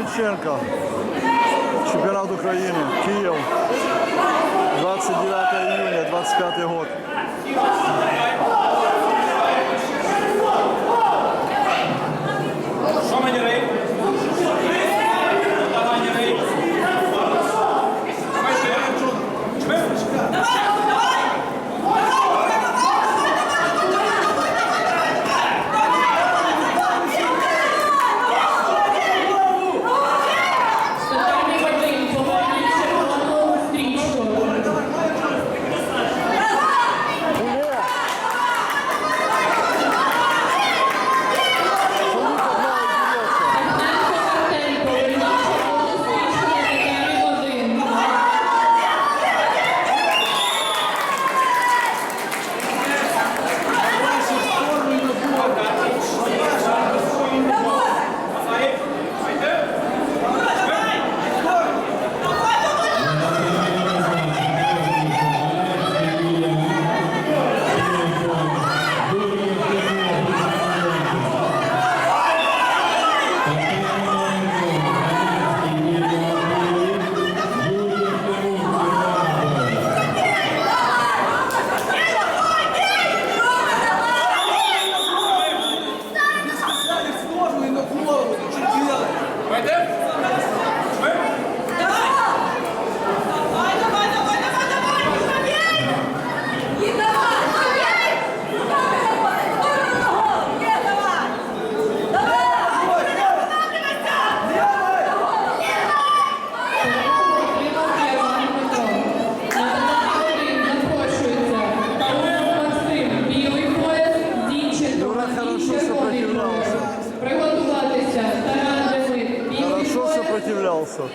Кириченко. Чемпионат Украины. Киев. 29 июня, 25 год. Haydi. also.